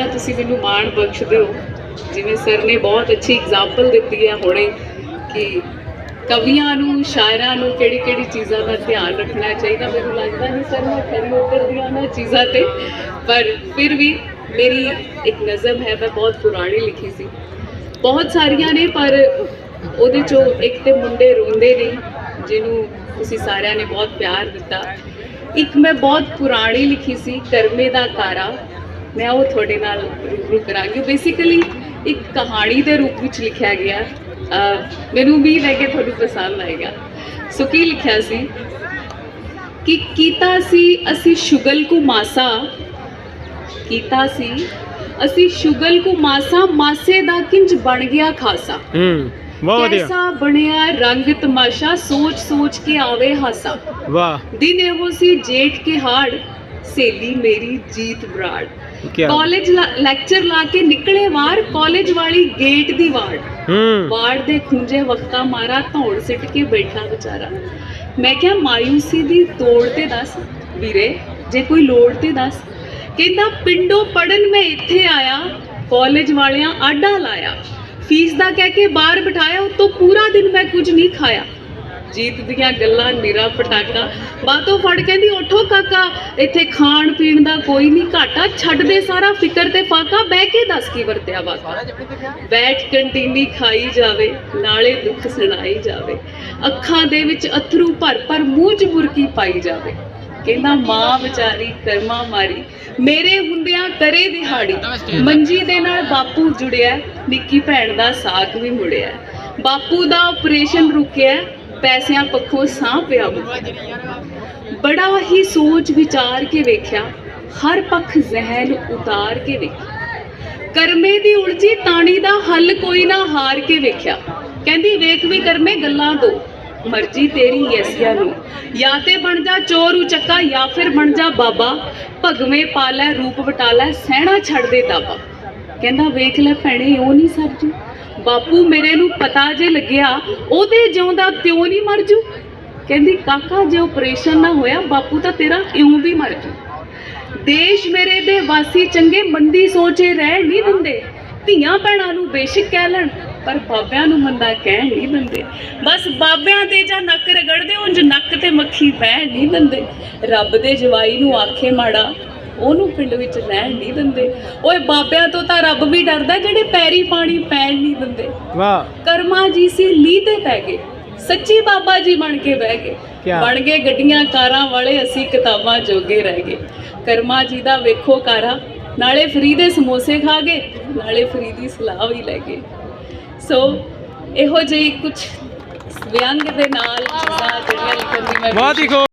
ਦਾ ਤੁਸੀਂ ਮੈਨੂੰ ਮਾਣ ਬਖਸ਼ਦੇ ਹੋ। ਜਿਵੇਂ ਸਰ ਨੇ ਬਹੁਤ ਅੱਛੀ ਐਗਜ਼ਾਮਪਲ ਦਿੱਤੀ ਹੈ ਹੁਣੇ ਕਿ ਕਵੀਆਂ ਨੂੰ, ਸ਼ਾਇਰਾਂ ਨੂੰ ਕਿਹੜੀ ਕਿਹੜੀ ਚੀਜ਼ਾਂ ਦਾ ਧਿਆਨ ਰੱਖਣਾ ਚਾਹੀਦਾ। ਮੈਨੂੰ ਲੱਗਦਾ ਨਹੀਂ ਸਰ ਮੈਂ ਖਰੀ ਉਤਰਦੀ ਹਾਂ ਨਾ ਚੀਜ਼ਾਂ ਤੇ। ਪਰ ਫਿਰ ਵੀ ਮੇਰੀ ਇੱਕ ਨਜ਼ਮ ਹੈ, ਮੈਂ ਬਹੁਤ ਪੁਰਾਣੀ ਲਿਖੀ ਸੀ। ਬਹੁਤ ਸਾਰੀਆਂ ਨੇ, ਪਰ ਉਹਦੇ ਚੋਂ ਇੱਕ ਤੇ ਮੁੰਡੇ ਰੋਂਦੇ ਨੇ, ਜਿਹਨੂੰ ਤੁਸੀਂ ਸਾਰਿਆਂ ਨੇ ਬਹੁਤ ਪਿਆਰ ਦਿੱਤਾ। ਇੱਕ ਮੈਂ ਬਹੁਤ ਪੁਰਾਣੀ ਲਿਖੀ ਸੀ, ਕਰਮੇ ਦਾ ਕਾਰਾ। ਮੈਂ ਉਹ ਤੁਹਾਡੇ ਨਾਲ ਰੂਬਰੂ ਕਰਾਂਗੀ। ਬੇਸਿਕਲੀ ਇੱਕ ਕਹਾਣੀ ਦੇ ਰੂਪ ਵਿੱਚ ਲਿਖਿਆ ਗਿਆ। ਮੈਨੂੰ ਉਮੀਦ ਹੈ ਕਿ ਤੁਹਾਨੂੰ ਪਸੰਦ ਆਏਗਾ। ਸੋ ਕੀ ਲਿਖਿਆ ਸੀ? ਕਿ ਕੀਤਾ ਸੀ ਅਸੀਂ ਸ਼ੁਗਲ ਕੁ ਮਾਸਾ। ਕੀਤਾ ਸੀ ਅਸੀਂ ਸ਼ੁਗਲ ਕੁ ਮਾਸਾ ਮਾਸੇ ਦਾ ਕਿੰਜ ਬਣ ਗਿਆ ਖਾਸਾ। ਹੂੰ ਬਹੁਤ ਵਧੀਆ। ਕੈਸਾ ਬਣਿਆ ਰੰਗ ਤਮਾਸ਼ਾ ਸੋਚ ਸੋਚ ਕੇ ਆਵੇ ਹਾਸਾ। ਵਾਹ। ਦਿਨ ਇਹੋ ਸੀ ਜੇਠ ਕੇ ਹਾੜ ਸੇਲੀ ਮੇਰੀ ਜੀਤ ਬਰਾੜ। ਕਾਲਜ ਲੈਕਚਰ ਲਾ ਕੇ ਨਿਕਲੇ ਵਾਰ ਕਾਲਜ ਵਾਲੀ ਗੇਟ ਦੀ ਹੂੰ। ਵਾੜ ਦੇ ਖੁੰਝੇ ਵਕਤਾ ਮਾਰਾ ਧੌਣ ਸਿੱਟ ਕੇ ਬੈਠਾ ਵਿਚਾਰਾ। ਮੈਂ ਕਿਹਾ ਮਾਯੂਸੀ ਦੀ ਤੋੜ ਤੇ ਦੱਸ ਵੀਰੇ ਜੇ ਕੋਈ ਲੋੜ ਤੇ ਦੱਸ। ਕਹਿੰਦਾ ਪਿੰਡੋਂ ਪੜਨ ਮੈਂ ਇੱਥੇ ਆਇਆ ਕਾਲਜ ਵਾਲਿਆਂ ਆਡਾ ਲਾਇਆ। ਫੀਸ ਦਾ ਕਹਿ ਕੇ ਬਾਹਰ ਬਿਠਾਇਆ ਉਤੋਂ ਪੂਰਾ ਦਿਨ ਮੈਂ ਕੁਝ ਨਹੀਂ ਖਾਇਆ। ਜੀਤ ਦੀਆਂ ਗੱਲਾਂ, ਨਿਰਾ ਪਟਾਕਾ। ਬਾਤੋਂ ਫੜ ਕਹਿੰਦੀ, ਉਠੋ ਕਾਕਾ, ਇੱਥੇ ਖਾਣ ਪੀਣ ਦਾ ਕੋਈ ਨਹੀਂ, ਘਾਟਾ ਛੱਡ ਦੇ ਸਾਰਾ ਫਿਕਰ ਤੇ ਫਾਕਾ, ਬਹਿ ਕੇ ਦੱਸ ਕੀ ਵਰਤਿਆ ਵਾਕਾ ਬੈਠ ਕੰਟੀਨੀ ਖਾਈ ਜਾਵੇ, ਨਾਲੇ ਦੁੱਖ ਸੁਣਾਈ ਜਾਵੇ। ਅੱਖਾਂ ਦੇ ਵਿੱਚ ਅਥਰੂ ਭਰ ਭਰ ਮੂੰਹ 'ਚ ਬੁਰਕੀ ਪਾਈ ਜਾਵੇ। ਕਹਿੰਦਾ, ਮਾਂ ਵਿਚਾਰੀ, ਕਰਮਾ ਮਾਰੀ। ਮੇਰੇ ਹੁੰਦਿਆਂ ਕਰੇ ਦਿਹਾੜੀ। ਮੰਜੀ ਦੇ ਨਾਲ ਬਾਪੂ ਜੁੜਿਆ, ਨਿੱਕੀ ਭੈਣ ਦਾ ਸਾਕ ਵੀ ਮੁੜਿਆ। ਬਾਪੂ ਦਾ ਆਪਰੇਸ਼ਨ ਰੁਕਿਆ। ਪੈਸਿਆਂ ਪੱਖੋਂ ਸਾਹ ਪਿਆ ਮੁੱਕਿਆ ਬੜਾ ਹੀ ਸੋਚ ਵਿਚਾਰ ਕੇ ਵੇਖਿਆ, ਹਰ ਪੱਖ ਜ਼ਹਿਨ ਉਤਾਰ ਕੇ ਵੇਖਿਆ। ਕਰਮੇ ਦੀ ਉਲਝੀ ਤਾਣੀ ਦਾ ਹੱਲ ਕੋਈ ਨਾ ਹਾਰ ਕੇ ਵੇਖਿਆ। ਕਹਿੰਦੀ, ਵੇਖ ਵੀ ਕਰਮੇ ਗੱਲਾਂ ਦੋ, ਮਰਜ਼ੀ ਤੇਰੀ ਐਸੀਆਂ ਨੂੰ। ਜਾਂ ਤੇ ਬਣ ਜਾ ਚੋਰ ਉਚੱਕਾ, ਜਾਂ ਫਿਰ ਬਣ ਜਾ ਬਾਬਾ। ਭਗਵੇਂ ਪਾਲੈ ਰੂਪ ਵਟਾਲੈ ਸਹਿਣਾ ਛੱਡ ਦੇ ਤਾਬਾ। ਕਹਿੰਦਾ, ਵੇਖ ਲੈ ਭੈਣੇ, ਉਹ ਨਹੀਂ ਸਰਜੂ ਬਾਪੂ ਮੇਰੇ ਨੂੰ ਪਤਾ ਜੇ ਲੱਗਿਆ, ਉਹਦੇ ਜਿਉਂਦਾ ਤਿਉਂ ਨਹੀਂ ਮਰ ਜੂ। ਕਹਿੰਦੀ, ਕਾਕਾ, ਜੇ ਆਪਰੇਸ਼ਨ ਨਾ ਹੋਇਆ, ਬਾਪੂ ਤਾਂ ਤੇਰਾ ਇਉਂ ਵੀ ਮਰ ਜੂ। ਦੇਸ਼ ਮੇਰੇ ਦੇ ਵਾਸੀ ਚੰਗੇ ਮੰਦੀ ਸੋਚੇ ਰਹਿ ਨਹੀਂ ਦਿੰਦੇ। ਧੀਆਂ ਭੈਣਾਂ ਨੂੰ ਬੇਸ਼ੱਕ ਕਹਿ ਲੈਣ, ਪਰ ਬਾਬਿਆਂ ਨੂੰ ਮੰਦਾ ਕਹਿ ਨਹੀਂ ਦਿੰਦੇ। ਬਸ ਬਾਬਿਆਂ ਤੇ ਜਾਂ ਨੱਕ ਰਗੜਦੇ, ਉਂਝ ਨੱਕ ਤੇ ਮੱਖੀ ਬਹਿ ਨਹੀਂ ਦਿੰਦੇ। ਰੱਬ ਦੇ ਜਵਾਈ ਨੂੰ ਆਖੇ ਮਾੜਾ ਉਹਨੂੰ ਪਿੰਡ ਵਿੱਚ ਰਹਿਣ ਨਹੀਂ ਦਿੰਦੇ। ਓਏ ਬਾਬਿਆਂ ਤੋਂ ਤਾਂ ਰੱਬ ਵੀ ਡਰਦਾ ਜਿਹੜੇ ਪੈਰੀ ਪਾਣੀ ਪੈਣ ਨਹੀਂ ਦਿੰਦੇ। ਵਾਹ। ਕਰਮਾ ਜੀ ਸੀ ਲੀ ਤੇ ਪੈ ਗਏ। ਸੱਚੀ ਬਾਬਾ ਜੀ ਬਣ ਕੇ ਬਹਿ ਗਏ? ਬਣ ਗਏ ਗੱਡੀਆਂ ਕਾਰਾਂ ਵਾਲੇ ਅਸੀਂ ਕਿਤਾਬਾਂ ਜੋਗੇ ਰਹਿ ਗਏ। ਕਰਮਾ ਜੀ ਦਾ ਵੇਖੋ ਕਾਰਾ ਨਾਲੇ ਫਰੀ ਦੇ ਸਮੋਸੇ ਖਾ ਗਏ ਨਾਲੇ ਫਰੀ ਦੀ ਸਲਾਹ ਵੀ ਲੈ ਗਏ। ਸੋ ਇਹੋ ਜਿਹੀ ਕੁਝ ਵਿਅੰਗ ਦੇ ਨਾਲ ਚੀਜ਼ਾਂ ਜਿਹੜੀਆਂ ਲਿਖਣ ਦੀ ਮੈਂ ਬਹੁਤ ਹੀ ਖੂਬ